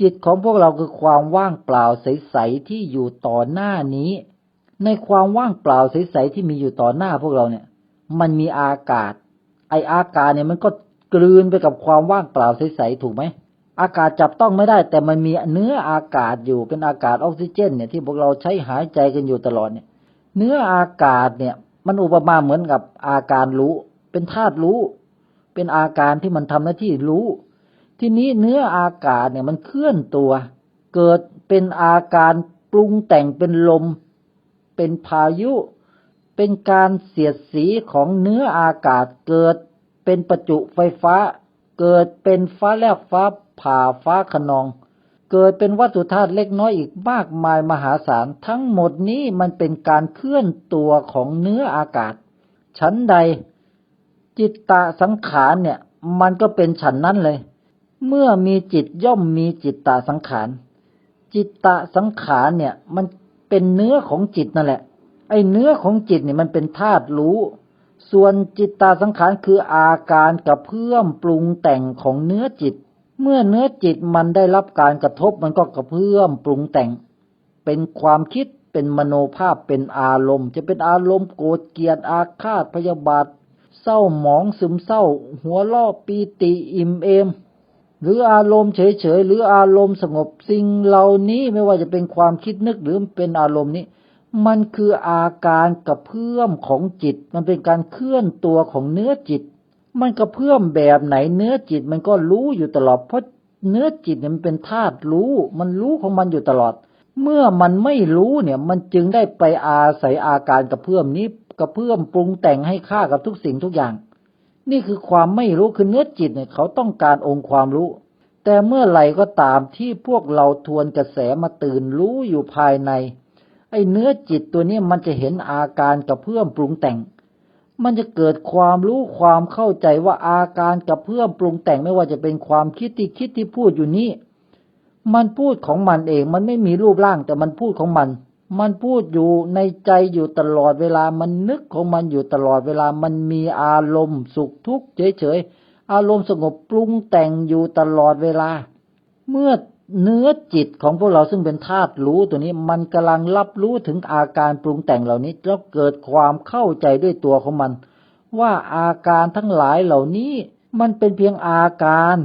จิตของพวกเราคือความว่างเปล่าใสๆที่อยู่ต่อหน้านี้ ในความว่างเปล่าใสๆที่มีอยู่ต่อหน้าพวกเราเนี่ย มันมีอากาศ ไออากาศเนี่ยมันก็กลืนไปกับความว่างเปล่าใสๆถูกไหมอากาศจับต้องไม่ได้ แต่มันมีเนื้ออากาศอยู่เป็นอากาศออกซิเจน เนี่ยที่พวกเราใช้หายใจกันอยู่ตลอดเนี่ย เนื้ออากาศเนี่ย มันอุปมาเหมือนกับอาการรู้ เป็นธาตุรู้ เป็นอาการที่มันทำหน้าที่รู้ ทีนี้เนื้ออากาศเนี่ยมันเคลื่อนตัว เกิดเป็นอาการปรุงแต่งเป็นลม เป็นพายุ เป็นการเสียดสีของเนื้ออากาศเกิดเป็นประจุไฟฟ้า เกิดเป็นฟ้าแลบฟ้าผ่าฟ้าขนอง เกิดเป็นวัตถุธาตุเล็กน้อยอีกมากมายมหาศาลทั้งหมดนี้มันเป็นการเคลื่อนตัวของเนื้ออากาศ ชั้นใด จิตตะสังขารเนี่ย มันก็เป็นฉันนั้นเลย เมื่อมีจิตย่อมมีจิตตะสังขาร จิตตะสังขารเนี่ย มันเป็นเนื้อของจิตนั่นแหละ ไอ้เนื้อของจิตเนี่ยมันเป็นธาตุรู้ ส่วนจิตตาสังขารคืออาการกระเพื่อมปรุงแต่งของเนื้อจิต เมื่อเนื้อจิตมันได้รับการกระทบมันก็กระเพื่อมปรุงแต่ง เป็นความคิดเป็นมโนภาพเป็นอารมณ์ จะเป็นอารมณ์โกรธเกลียดอาฆาตพยาบาทเศร้าหมองซึมเศร้า หัวล่อปีติอิ่มเอม หรืออารมณ์เฉยๆหรืออารมณ์สงบสิ่งเหล่านี้ไม่ว่าจะเป็นความคิดนึกหรือเป็นอารมณ์นี้ มันคืออาการกระเพื่อมของจิต มันเป็นการเคลื่อนตัวของเนื้อจิต มันกระเพื่อมแบบไหนเนื้อจิตมันก็รู้อยู่ตลอดเพราะเนื้อจิตเนี่ยมันเป็นธาตุรู้ มันรู้ของมันอยู่ตลอด เมื่อมันไม่รู้เนี่ย มันจึงได้ไปอาศัยอาการกระเพื่อมนี้กระเพื่อมปรุงแต่งให้ค่ากับทุกสิ่งทุกอย่าง นี่คือความไม่รู้คือเนื้อจิตเนี่ยเขาต้องการองค์ความรู้ แต่เมื่อไหร่ก็ตามที่พวกเราทวนกระแสมาตื่นรู้อยู่ภายใน ไอ้เนื้อจิตตัวนี้มันจะเห็นอาการกระเพื่อมปรุงแต่ง มันจะเกิดความรู้ความเข้าใจว่าอาการกับเพื่อมปรุงแต่งไม่ว่าจะเป็นความคิดที่คิดที่พูดอยู่นี้ มันพูดของมันเองมันไม่มีรูปร่างแต่มันพูดของมัน มันพูดอยู่ในใจอยู่ตลอดเวลา มันนึกของมันอยู่ตลอดเวลา มันมีอารมณ์สุขทุกข์เฉยๆ อารมณ์สงบปรุงแต่งอยู่ตลอดเวลา เมื่อเนื้อจิตของพวกเราซึ่งเป็นธาตุรู้ตัวนี้ มันกำลังรับรู้ถึงอาการปรุงแต่งเหล่านี้แล้วเกิดความเข้าใจด้วยตัวของมัน ว่าอาการทั้งหลายเหล่านี้มันเป็นเพียงอาการ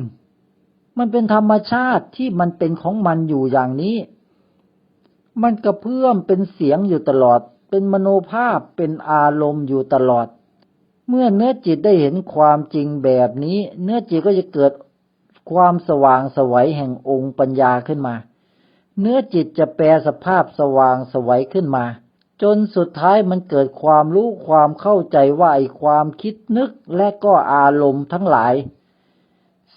มันเป็นธรรมชาติที่มันเป็นของมันอยู่อย่างนี้ มันกระเพื่อมเป็นเสียงอยู่ตลอด เป็นมโนภาพเป็นอารมณ์อยู่ตลอด เมื่อเนื้อจิตได้เห็นความจริงแบบนี้ เนื้อจิตก็จะเกิดความสว่างสวัยแห่งองค์ปัญญาขึ้นมา เนื้อจิตจะแปลสภาพสว่างสวัยขึ้นมา จนสุดท้ายมันเกิดความรู้ความเข้าใจว่าไอ้ความคิดนึกและก็อารมณ์ทั้งหลาย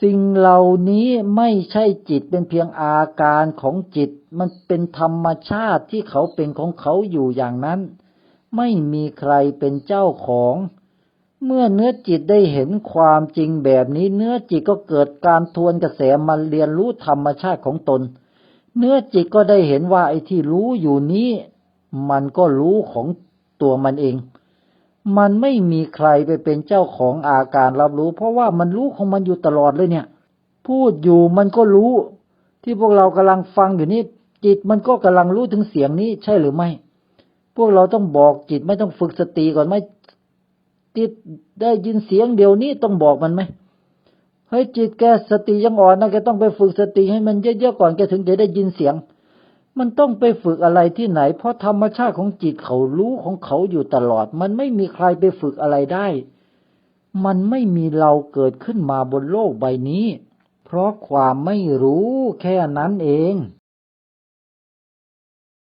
สิ่งเหล่านี้ไม่ใช่จิตเป็นเพียงอาการของจิต มันเป็นธรรมชาติที่เขาเป็นของเขาอยู่อย่างนั้น ไม่มีใครเป็นเจ้าของ เมื่อเนื้อจิตได้เห็นความจริงแบบนี้ เนื้อจิตก็เกิดการทวนกระแสมาเรียนรู้ธรรมชาติของตน เนื้อจิตก็ได้เห็นว่าไอ้ที่รู้อยู่นี้ มันก็รู้ของตัวมันเอง มันไม่มีใครไปเป็นเจ้าของอาการรับรู้ เพราะว่ามันรู้ของมันอยู่ตลอดเลยเนี่ย พูดอยู่มันก็รู้ ที่พวกเรากำลังฟังอยู่นี่จิตมันก็กำลังรู้ถึงเสียงนี้ใช่หรือไม่ พวกเราต้องบอกจิตไม่ต้องฝึกสติก่อนไหมจิตได้ยินเสียงเดี๋ยวนี้ต้องบอกมันไหมเฮ้ยจิตแกสติยังอ่อนนะแกต้องไปฝึกสติให้มันเยอะๆก่อนแกถึงจะได้ยินเสียง มันต้องไปฝึกอะไรที่ไหน เพราะธรรมชาติของจิตเขารู้ของเขาอยู่ตลอด มันไม่มีใครไปฝึกอะไรได้ มันไม่มีเราเกิดขึ้นมาบนโลกใบนี้ เพราะความไม่รู้แค่นั้นเอง